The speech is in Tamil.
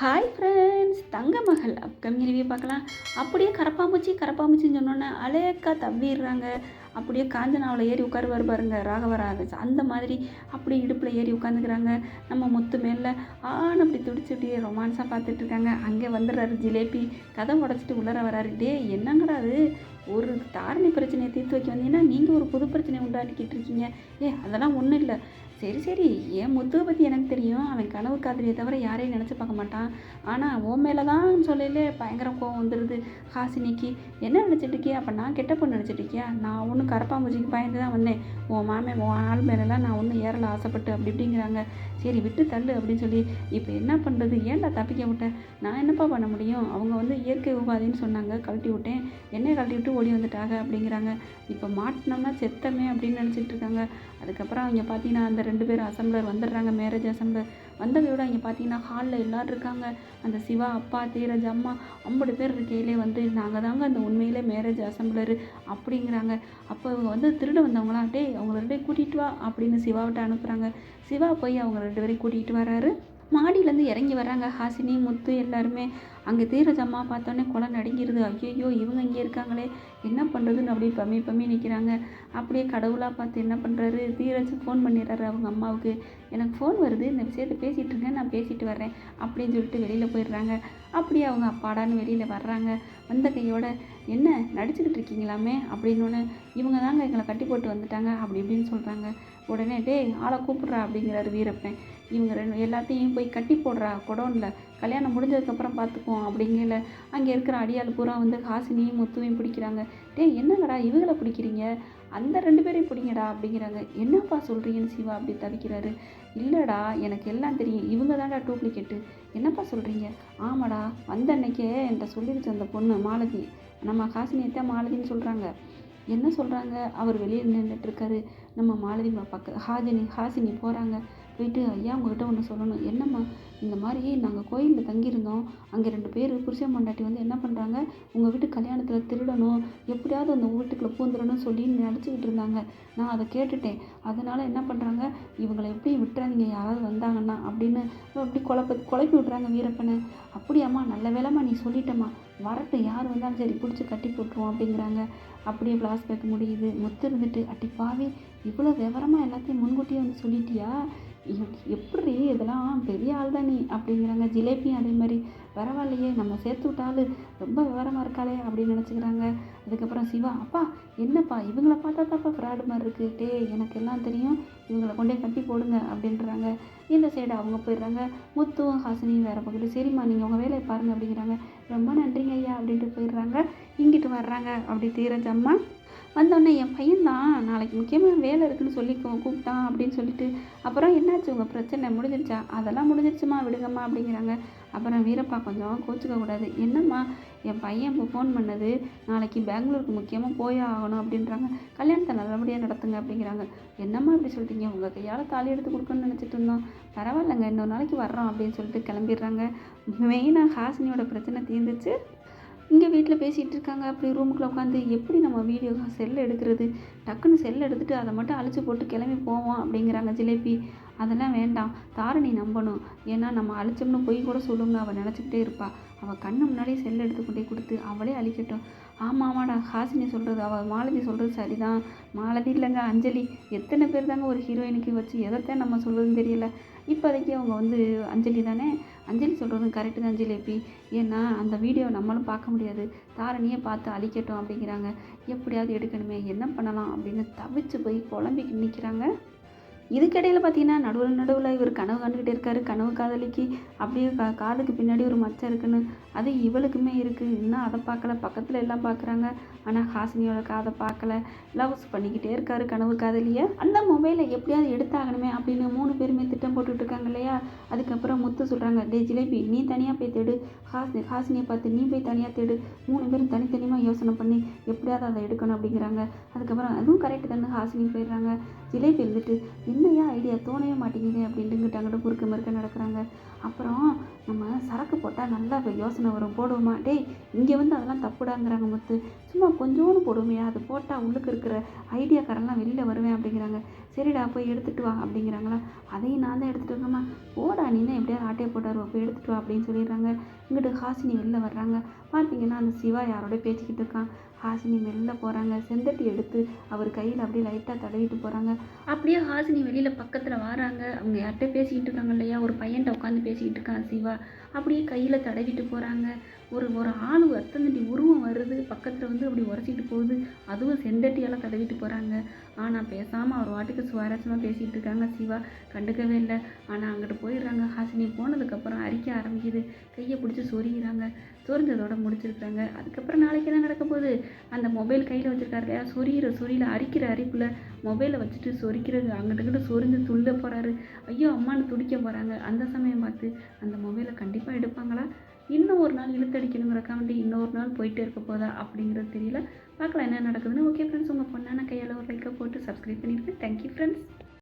ஹாய் ஃப்ரெண்ட் ஃப்ரெண்ட்ஸ் தங்க மகள். அப்கமிங் ரிவ்யூ பார்க்கலாம். அப்படியே கரப்பாம்பூச்சி கரப்பாம்பூச்சின்னு சொன்னோன்னே அலேக்கா தவிடுறாங்க அப்படியே காஞ்சனாவில் ஏறி உட்காருவார் பாருங்க ராகவராஜ் அந்த மாதிரி அப்படியே இடுப்பில் ஏறி உட்காந்துக்கிறாங்க. நம்ம முத்து மேலே ஆன அப்படி துடிச்சு அப்படியே ரொமான்ஸாக பார்த்துட்டு இருக்காங்க. அங்கே வந்துடுறாரு ஜிலேபி. கதை உடச்சிட்டு உள்ளர வராரு. டே என்னங்கடா அது? ஒரு தாரணை பிரச்சனையை தீர்த்து வைக்க வந்தீங்கன்னா நீங்கள் ஒரு புது பிரச்சனையை உண்டாக்கிட்டு இருக்கீங்க. ஏ அதெல்லாம் ஒன்றும் இல்லை. சரி சரி. என் முத்துவை பற்றி எனக்கு தெரியும். அவன் கனவு காதலியை தவிர யாரையும் நினச்சி பார்க்க மாட்டான். ஆனால் உன் மேலே தான் சொல்லலே பயங்கர கோவம் வந்துடுது ஹாசினிக்கு என்ன நினச்சிட்டு இருக்கியா? அப்போ நான் கெட்ட பொண்ணு நினச்சிட்டு இருக்கியா? நான் ஒன்றும் கரப்பாம்பூச்சிக்கு பயந்து தான் வந்தேன். உன் மாமே உன் ஆள் மேலெலாம் நான் ஒன்றும் ஏறல ஆசைப்பட்டு அப்படி இப்படிங்கிறாங்க. சரி விட்டு தள்ளு அப்படின்னு சொல்லி இப்போ என்ன பண்ணுறது ஏன்டா தப்பிக்க விட்டேன் நான் என்னப்பா பண்ண முடியும்? அவங்க வந்து இயற்கை உபாதைன்னு சொன்னாங்க. கழட்டி விட்டேன். என்னையை கழட்டி விட்டு ஓடி வந்துட்டாங்க அப்படிங்கிறாங்க. இப்போ மாட்டினோம்னா செத்தமே அப்படின்னு நினச்சிட்டு இருக்காங்க. அதுக்கப்புறம் அவங்க பார்த்தீங்கன்னா அந்த ரெண்டு பேரும் அசம்பிளர் வந்துடுறாங்க. Marriage assembler. விட இங்கே பார்த்தீங்கன்னா ஹாலில் எல்லோரும் இருக்காங்க. அந்த சிவா அப்பா தீரஜ் அம்மா ஐம்பது பேர் இருக்கையிலே வந்து நாங்கள் தாங்க அந்த உண்மையிலே மேரேஜ் அசம்பிளரு அப்படிங்கிறாங்க. அப்போ இவங்க வந்து திருட வந்தவங்களாம் டேய் அவங்கள ரெண்டு பேரும் கூட்டிகிட்டு வா அப்படின்னு சிவாவிட்ட அனுப்புகிறாங்க சிவா போய் அவங்க ரெண்டு பேரையும் கூட்டிகிட்டு வராரு மாடியிலேருந்து இறங்கி வராங்க ஹாசினி முத்து எல்லாருமே. அங்கே தீரஜம்மா பார்த்தோன்னே குளம் நடுங்கிருது. ஐயோ இவங்க இங்கே இருக்காங்களே. என்ன பண்ணுறதுன்னு அப்படியே பம்மி பம்மி நிற்கிறாங்க அப்படியே கடவுளாக பார்த்து என்ன பண்ணுறாரு தீரஜ் ஃபோன் பண்ணிடுறாரு அவங்க அம்மாவுக்கு. எனக்கு ஃபோன் வருது இந்த விஷயத்தை பேசிகிட்டு இருக்கேன் நான் பேசிட்டு வர்றேன் அப்படின்னு சொல்லிட்டு வெளியில் போயிடுறாங்க. அப்படியே அவங்க அப்பாடான்னு வெளியில் வர்றாங்க. வந்த கையோட என்ன நடிச்சுக்கிட்டு இருக்கீங்களாமே? அப்படின்னு இவங்க தாங்க எங்களை கட்டி போட்டு வந்துட்டாங்க. அப்படி இப்படின்னு சொல்கிறாங்க உடனே டேய் ஆளை கூப்பிட்றா அப்படிங்கிறாரு வீரப்பன். இவங்க ரெண்டு எல்லாத்தையும் போய் கட்டி போடுறா குடோனில். கல்யாணம் முடிஞ்சதுக்கப்புறம் பார்த்துக்குவோம் அப்படிங்கல. அங்கே இருக்கிற அடியாள் பூரா வந்து ஹாசினியும் முத்துவையும் பிடிக்கிறாங்க. டேய் என்னங்கடா இவங்களை பிடிக்கிறீங்க? அந்த ரெண்டு பேரையும் பிடிங்கடா அப்படிங்கிறாங்க. என்னப்பா சொல்கிறீங்கன்னு சிவா அப்படி தவிக்கிறாரு. இல்லைடா எனக்கு எல்லாம் தெரியும். இவங்க தான்டா டூப்ளிகேட்டு. என்னப்பா சொல்கிறீங்க ஆமாடா வந்த அன்னைக்கே என்கிட்ட சொல்லிடுச்சு அந்த பொண்ணு மாலதி. நம்ம ஹாசினியத்தை மாலதின்னு சொல்கிறாங்க என்ன சொல்கிறாங்க அவர் வெளியில் நின்றுட்டுருக்காரு நம்ம மாலதி பக்க ஹாஜினி ஹாசினி போகிறாங்க போயிட்டு ஐயா உங்ககிட்ட ஒன்று சொல்லணும். என்னம்மா? இந்த மாதிரி நாங்கள் கோயிலில் தங்கியிருந்தோம். அங்கே ரெண்டு பேர் புருஷன் மண்டாட்டி வந்து என்ன பண்ணுறாங்க உங்கள் வீட்டு கல்யாணத்தில் திருடணும். எப்படியாவது அந்த வீட்டுக்குள்ளே பூந்துடணும்னு சொல்லி நினச்சிக்கிட்டு இருந்தாங்க. நான் அதை கேட்டுட்டேன். அதனால் என்ன பண்ணுறாங்க இவங்களை எப்படி விட்டுறாதீங்க? யாராவது வந்தாங்கன்னா? அப்படின்னு அப்படி குழப்ப குழப்பி விட்றாங்க வீரப்பனை. அப்படியாம்மா நல்ல வேலைம்மா நீ சொல்லிட்டம்மா. வரட்டும் யார் வந்தாலும் சரி பிடிச்சி கட்டி போட்டுருவோம் அப்படிங்கிறாங்க. அப்படியே ஃப்ளாஷ்பேக் முடியுது. முத்து இருந்துட்டு அட்டிப்பாவே இவ்வளோ விவரமாக எல்லாத்தையும் முன்கூட்டியே வந்து சொல்லிட்டியா? எப்படி இதெல்லாம் பெரிய ஆள் தான் நீ அப்படிங்கிறாங்க. ஜிலேபியும் அதே மாதிரி பரவாயில்லையே நம்ம சேர்த்து விட்டாலு ரொம்ப விவரமாக இருக்காளே அப்படின்னு நினச்சிக்கிறாங்க. அதுக்கப்புறம் சிவா அப்பா என்னப்பா இவங்கள பார்த்தா தாப்பா ஃப்ராடு மாதிரி இருக்குது டே எனக்கு எல்லாம் தெரியும். இவங்களை கொண்டே கட்டி போடுங்க அப்படின்றாங்க. இந்த சைடு அவங்க போயிடுறாங்க. முத்துவும் ஹாசினியும் வேறு பக்கத்து சரிம்மா நீங்கள் உங்கள் வேலையை பாருங்கள் அப்படிங்கிறாங்க. ரொம்ப நன்றிங்க ஐயா அப்படின்ட்டு போயிடுறாங்க. இங்கிட்டு வர்றாங்க. அப்படி தீரஜ் அம்மா வந்தோடனே என் பையன்தான் நாளைக்கு முக்கியமாக வேலை இருக்குன்னு சொல்லி கூப்பிட்டான் அப்படின்னு சொல்லிட்டு அப்புறம் என்னாச்சு? உங்கள் பிரச்சனை முடிஞ்சிருச்சா? அதெல்லாம் முடிஞ்சிருச்சுமா விடுங்கம்மா அப்படிங்கிறாங்க. அப்புறம் வீரப்பா கொஞ்சம் கோச்சிக்க கூடாது. என்னம்மா என் பையன் இப்போ ஃபோன் பண்ணது நாளைக்கு பெங்களூருக்கு முக்கியமாக போயே ஆகணும் அப்படின்றாங்க. கல்யாணத்தை நல்லபடியாக நடத்துங்க அப்படிங்கிறாங்க. என்னம்மா இப்படி சொல்லிட்டீங்க உங்கள் கையால் தாலி எடுத்து கொடுக்கணும்னு நினச்சிட்டு இருந்தோம். பரவாயில்லைங்க இன்னொரு நாளைக்கு வர்றோம் அப்படின்னு சொல்லிட்டு கிளம்பிடுறாங்க. மெயினாக ஹாசினியோட பிரச்சனை தீர்ந்துச்சு. இங்கே வீட்டில் பேசிகிட்டு இருக்காங்க. அப்படி ரூமுக்குள்ளே உட்காந்து எப்படி நம்ம வீடியோ செல் எடுக்கிறது? டக்குன்னு செல் எடுத்துகிட்டு அதை மட்டும் அழிச்சு போட்டு கிளம்பி போவோம் அப்படிங்கிறாங்க ஜிலேபி. அதெல்லாம் வேண்டாம். தாரணி நம்பணும். ஏன்னா நம்ம அழிச்சோம்னு பொய் கூட சொல்லும்னு அவள் நினச்சிக்கிட்டே இருப்பாள் அவள் கண்ணு முன்னாடியே செல் எடுத்து கொண்டே கொடுத்து அவளே அழிக்கட்டும். ஆமாம் ஆமாடா. ஹாசினி சொல்கிறது அவள் மாலதி சொல்கிறது சரிதான். மாலதி இல்லைங்க அஞ்சலி. எத்தனை பேர் தாங்க ஒரு ஹீரோயினுக்கு வச்சு எதைத்தான் நம்ம சொல்கிறதுன்னு தெரியல. இப்போதைக்கு அவங்க வந்து அஞ்சலி தானே? அஞ்சலி சொல்கிறதும் கரெக்டு தான் ஜிலேபி ஏன்னா அந்த வீடியோ நம்மளும் பார்க்க முடியாது. தாரணியே பார்த்து அழிக்கட்டும் அப்படிங்கிறாங்க. எப்படியாவது எடுக்கணுமே. என்ன பண்ணலாம் அப்படின்னு தவிச்சு போய் குழம்பி நிற்கிறாங்க இதுக்கிடையில் பார்த்தீங்கன்னா நடுவில் நடுவில் இவர் கனவு கண்டுக்கிட்டே இருக்காரு. கனவு காதலிக்கு அப்படியே கா காதுக்கு பின்னாடி ஒரு மச்சம் இருக்குன்னு. அது இவளுக்குமே இருக்குது இன்னும் அதை பார்க்கல. பக்கத்தில் எல்லாம் பார்க்குறாங்க. ஆனால் ஹாசினியோட காதை பார்க்கல. லவ்ஸ் பண்ணிக்கிட்டே இருக்காரு கனவு காதலியை. அந்த மொபைலை எப்படியாவது எடுத்தாகணுமே அப்படின்னு மூணு பேருமே திட்டம் போட்டுட்டு இருக்காங்க இல்லையா? அதுக்கப்புறம் முத்து சொல்கிறாங்க டே ஜிலேபி நீ தனியாக போய் தேடு. ஹாசினி ஹாசினியை பார்த்து நீ போய் தனியாக தேடு. மூணு பேரும் தனித்தனியாக யோசனை பண்ணி எப்படியாவது அதை எடுக்கணும் அப்படிங்கிறாங்க. அதுக்கப்புறம் அதுவும் கரெக்டு தானே. ஹாசினி போயிடுறாங்க. ஜிலேபி இருந்துட்டு என்னையா ஐடியா தோணவே மாட்டேங்குது அப்படின்ட்டு அங்கிட்ட குறுக்க மறுக்க நடக்கிறாங்க. அப்புறம் நம்ம சரக்கு போட்டால் நல்லா இப்போ யோசனை வரும். போடுவோமா? டேய் இங்கே வந்து அதெல்லாம் தப்புடாங்கிறாங்க முத்து. சும்மா கொஞ்சோண்டு போடுவோமையா? அது போட்டால் உள்ளுக்கு இருக்கிற ஐடியாக்காரெல்லாம் வெளியில் வருவேன் அப்படிங்கிறாங்க. சரிடா போய் எடுத்துகிட்டு வா அப்படிங்கிறாங்களா? அதையும் நான் தான் எடுத்துகிட்டு வரணுமா போடா நீ தான் எப்படியாவது ஆட்டையை போட்டார் போய் எடுத்துகிட்டு வா அப்படின்னு சொல்லிடுறாங்க. இங்கிட்டு ஹாசினி வெளில வர்றாங்க. பார்த்தீங்கன்னா அந்த சிவா யாரோட பேச்சுக்கிட்டு இருக்கான். ஹாசினி மெல்ல போகிறாங்க செந்தட்டி எடுத்து அவர் கையில் அப்படியே லைட்டாக தடவிட்டு போகிறாங்க அப்படியே ஹாசினி வெளியில் பக்கத்தில் வராங்க. அவங்க யார்கிட்ட பேசிக்கிட்டு இருக்காங்க இல்லையா? ஒரு பையன்கிட்ட உட்காந்து பேசிக்கிட்டு இருக்கான் சிவா. அப்படியே கையில் தடவிட்டு போகிறாங்க ஒரு ஒரு ஆள் அத்தனடி உருவம் வருது. பக்கத்தில் வந்து அப்படி உரைச்சிட்டு போகுது. அதுவும் செந்தட்டியால் தடவிட்டு போகிறாங்க ஆனால் பேசாமல் அவர் வாட்டுக்கு சுவாரஸ்யமாக பேசிகிட்டு இருக்காங்க சிவா. கண்டுக்கவே இல்லை. ஆனால் அங்கிட்டு போயிடுறாங்க. ஹாசினி போனதுக்கப்புறம் அரிக்க ஆரம்பிக்குது. கையை பிடிச்சி சொரிகிறாங்க சொரிஞ்சதோட முடிச்சிருக்காங்க அதுக்கப்புறம் நாளைக்கு என்ன நடக்க போகுது? அந்த மொபைல் கையில் வச்சுருக்காரு இல்லையா? சொரியிற சொரியில் அரிக்கிற அரிப்பில் மொபைலை வச்சுட்டு சொரிக்கிறது அங்கிட்ட சொரிஞ்சு துள்ள போகிறாரு ஐயோ அம்மான்னு துடிக்க போகிறாங்க அந்த சமயம் பார்த்து அந்த மொபைலை கண்டிப்பாக எடுப்பாங்களா? இன்னும் ஒரு நாள் இழுத்தடிக்கணுங்கிறக்காண்டி இன்னொரு நாள் போயிட்டே இருக்க போதா அப்படிங்கிறது தெரியல. பார்க்கலாம் என்ன நடக்குதுன்னு. ஓகே ஃப்ரெண்ட்ஸ் உங்கள் பொண்ணான கையால் ஒரு லைக்கை போட்டு சப்ஸ்கிரைப் பண்ணியிருக்கேன் தேங்க்யூ ஃப்ரெண்ட்ஸ்